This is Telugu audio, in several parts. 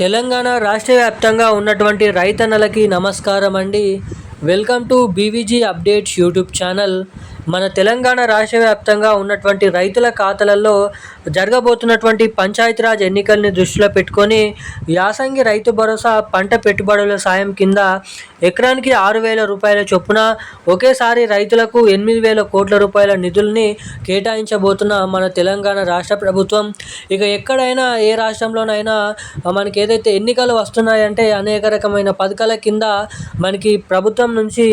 తెలంగాణ రాష్ట్ర వ్యాప్తంగా ఉన్నటువంటి రైతన్నలకి నమస్కారం అండి welcome to BVG updates YouTube channel. మన తెలంగాణ రాష్ట్ర వ్యాప్తంగా ఉన్నటువంటి రైతుల ఖాతాలలో జరగబోతున్నటువంటి పంచాయతీరాజ్ ఎన్నికల్ని దృష్టిలో పెట్టుకొని యాసంగి రైతు భరోసా పంట పెట్టుబడుల సాయం కింద ఎకరానికి ఆరు వేల రూపాయల చొప్పున ఒకేసారి రైతులకు ఎనిమిది వేల కోట్ల రూపాయల నిధుల్ని కేటాయించబోతున్న మన తెలంగాణ రాష్ట్ర ప్రభుత్వం. ఇక ఎక్కడైనా ఏ రాష్ట్రంలోనైనా మనకి ఏదైతే ఎన్నికలు వస్తున్నాయంటే అనేక రకమైన పథకాల కింద మనకి ప్రభుత్వం నుంచి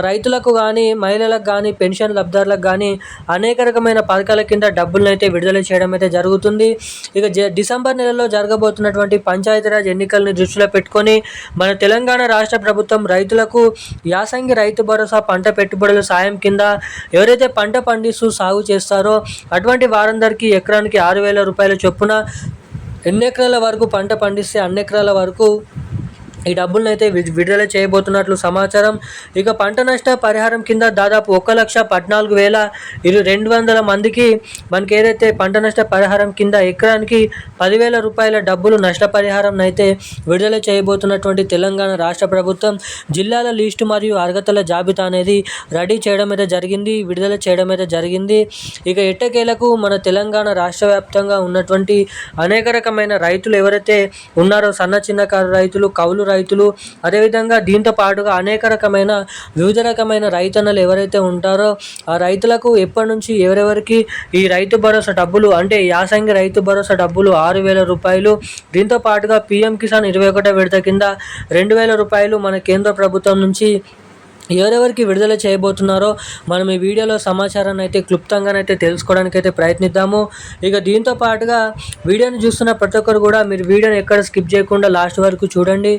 రైతులకు కానీ మహిళలకు కానీ పెన్షన్ లబ్ధిదారులకు కానీ అనేక రకమైన పథకాల కింద డబ్బులను అయితే విడుదల చేయడం అయితే జరుగుతుంది. ఇక జ డిసెంబర్ నెలలో జరగబోతున్నటువంటి పంచాయతీరాజ్ ఎన్నికల్ని దృష్టిలో పెట్టుకొని మన తెలంగాణ రాష్ట్ర ప్రభుత్వం రైతులకు యాసంగి రైతు భరోసా పంట పెట్టుబడుల సాయం కింద ఎవరైతే పంట పండిస్తూ సాగు చేస్తారో అటువంటి వారందరికీ ఎకరానికి ఆరు వేల రూపాయల చొప్పున ఎన్ని ఎకరాల వరకు పంట పండిస్తే అన్ని ఎకరాల వరకు ఈ డబ్బులను అయితే వి- విడుదల చేయబోతున్నట్లు సమాచారం. ఇక పంట నష్ట పరిహారం కింద దాదాపు ఒక లక్ష పద్నాలుగు వేల ఇరు రెండు వందల మందికి మనకి ఏదైతే పంట నష్ట పరిహారం కింద ఎకరానికి పదివేల రూపాయల డబ్బులు నష్టపరిహారం అయితే విడుదల చేయబోతున్నటువంటి తెలంగాణ రాష్ట్ర ప్రభుత్వం జిల్లాల లిస్టు మరియు అర్హతల జాబితా అనేది రెడీ చేయడం అయితే జరిగింది విడుదల చేయడం అయితే జరిగింది. ఇక ఎట్టకేలకు మన తెలంగాణ రాష్ట్ర వ్యాప్తంగా ఉన్నటువంటి అనేక రకమైన రైతులు ఎవరైతే ఉన్నారో సన్న చిన్నకారు రైతులు కౌలు రైతులు రైతులు అదేవిధంగా దీంతో పాటుగా అనేక రకమైన వివిధ రకమైన రైతన్నలు ఎవరైతే ఉంటారో ఆ రైతులకు ఎప్పటి నుంచి ఎవరెవరికి ఈ రైతు భరోసా డబ్బులు అంటే యాసంగి రైతు భరోసా డబ్బులు ఆరు వేల రూపాయలు దీంతో పాటుగా పిఎం కిసాన్ ఇరవై ఒకటో విడత కింద రెండు వేల రూపాయలు మన కేంద్ర ప్రభుత్వం నుంచి ఎవరెవరికి విడుదల చేయబోతున్నారో మనం ఈ వీడియోలో సమాచారాన్ని అయితే క్లుప్తంగానైతే తెలుసుకోవడానికి అయితే ప్రయత్నిద్దాము. ఇక దీంతో పాటుగా వీడియోని చూస్తున్న ప్రతి ఒక్కరు కూడా మీరు వీడియోని ఎక్కడ స్కిప్ చేయకుండా లాస్ట్ వరకు చూడండి.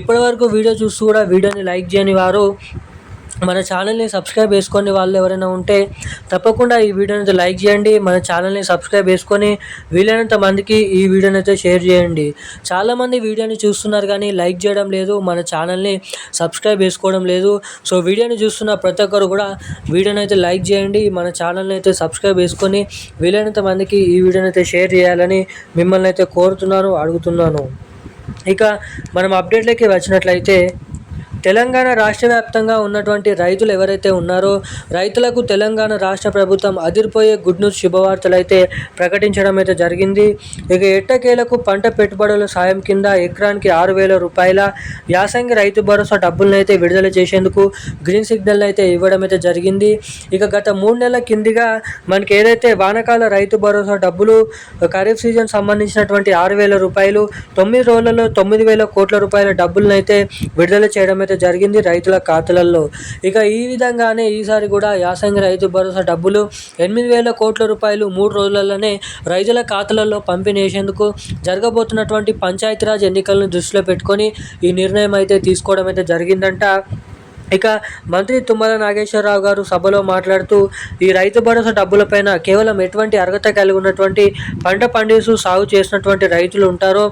ఇప్పటి వరకు వీడియో చూస్తూ కూడా వీడియోని లైక్ చేయని వారు మన ఛానల్ని సబ్స్క్రైబ్ చేసుకొని వాళ్ళు ఎవరైనా ఉంటే తప్పకుండా ఈ వీడియోని అయితే లైక్ చేయండి. మన ఛానల్ని సబ్స్క్రైబ్ చేసుకొని వీలైనంత మందికి ఈ వీడియోని అయితే షేర్ చేయండి. చాలామంది వీడియోని చూస్తున్నారు కానీ లైక్ చేయడం లేదు మన ఛానల్ని సబ్స్క్రైబ్ చేసుకోవడం లేదు. సో వీడియోని చూస్తున్న ప్రతి ఒక్కరు కూడా వీడియోని అయితే లైక్ చేయండి. మన ఛానల్ని అయితే సబ్స్క్రైబ్ చేసుకొని వీలైనంత మందికి ఈ వీడియోని అయితే షేర్ చేయాలని మిమ్మల్ని అయితే కోరుతున్నాను అడుగుతున్నాను. ఇక మనం అప్డేట్లకి వచ్చినట్లయితే తెలంగాణ రాష్ట్ర వ్యాప్తంగా ఉన్నటువంటి రైతులు ఎవరైతే ఉన్నారో రైతులకు తెలంగాణ రాష్ట్ర ప్రభుత్వం అదిరిపోయే గుడ్ న్యూస్ శుభవార్తలు అయితే ప్రకటించడం అయితే జరిగింది. ఇక ఎట్టకేలకు పంట పెట్టుబడుల సాయం కింద ఎకరానికి ఆరు వేల రూపాయల యాసంగి రైతు భరోసా డబ్బులను అయితే విడుదల చేసేందుకు గ్రీన్ సిగ్నల్ అయితే ఇవ్వడం అయితే జరిగింది. ఇక గత మూడు నెలల కిందిగా మనకి ఏదైతే వానకాల రైతు భరోసా డబ్బులు ఖరీఫ్ సీజన్ సంబంధించినటువంటి ఆరు వేల రూపాయలు తొమ్మిది రోజులలో తొమ్మిది వేల కోట్ల రూపాయల డబ్బులను అయితే విడుదల చేయడం అయితే జరిగింది రైతుల ఖాతాలలో. ఇక ఈ విధంగానే ఈసారి కూడా యాసంగి రైతు భరోసా డబ్బులు ఎనిమిది వేల కోట్ల రూపాయలు మూడు రోజులలోనే రైతుల ఖాతాలలో పంపిణీసేందుకు జరగబోతున్నటువంటి పంచాయతీరాజ్ ఎన్నికలను దృష్టిలో పెట్టుకొని ఈ నిర్ణయం అయితే తీసుకోవడం అయితే జరిగిందంట. ఇక మంత్రి తుమ్మల నాగేశ్వరరావు గారు సభలో మాట్లాడుతూ ఈ రైతు భరోసా డబ్బులపైన కేవలం ఎటువంటి అర్హత కలిగి ఉన్నటువంటి పంట పండిస్తూ సాగు చేసినటువంటి రైతులు ఉంటారో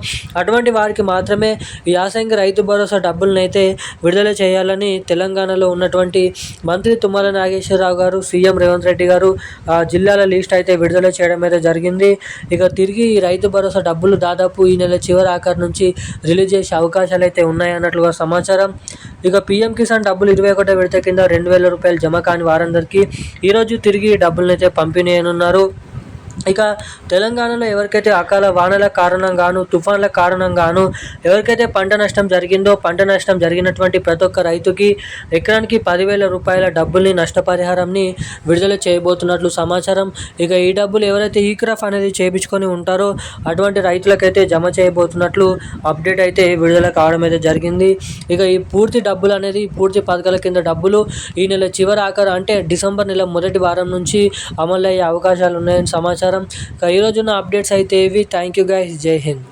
అటువంటి వారికి మాత్రమే ఈ యాసంగి రైతు భరోసా డబ్బులనైతే అయితే విడుదల చేయాలని తెలంగాణలో ఉన్నటువంటి మంత్రి తుమ్మల నాగేశ్వరరావు గారు సీఎం రేవంత్ రెడ్డి గారు ఆ జిల్లాల లిస్ట్ అయితే విడుదల చేయడం అయితే జరిగింది. ఇక తిరిగి ఈ రైతు భరోసా డబ్బులు దాదాపు ఈ నెల చివరి ఆఖరి నుంచి రిలీజ్ చేసే అవకాశాలు అయితే ఉన్నాయన్నట్లుగా సమాచారం. ఇక పీఎం కిసాన్ డబ్బులు ఇరవై ఒకటో విడత కింద రెండు వేల రూపాయలు జమ కాని వారందరికీ ఈరోజు తిరిగి ఈ డబ్బులను అయితే పంపిణీ ఇక తెలంగాణలో ఎవరికైతే అకాల వానల కారణంగాను తుఫాన్ల కారణంగాను ఎవరికైతే పంట నష్టం జరిగిందో పంట నష్టం జరిగినటువంటి ప్రతి ఒక్క రైతుకి ఎకరానికి పదివేల రూపాయల డబ్బుల్ని నష్టపరిహారంని విడుదల చేయబోతున్నట్లు సమాచారం. ఇక ఈ డబ్బులు ఎవరైతే ఈ క్రాఫ్ అనేది చేయించుకొని ఉంటారో అటువంటి రైతులకైతే జమ చేయబోతున్నట్లు అప్డేట్ అయితే విడుదల కావడం అయితే జరిగింది. ఇక ఈ పూర్తి డబ్బులు అనేది పూర్తి పథకాల కింద డబ్బులు ఈ నెల చివరి ఆఖరు అంటే డిసెంబర్ నెల మొదటి వారం నుంచి అమలు అయ్యే అవకాశాలు ఉన్నాయని సమాచారం. ఇక ఈరోజున్న అప్డేట్స్ అయితే ఇవి. థ్యాంక్ యూ గైస్ జై హింద్.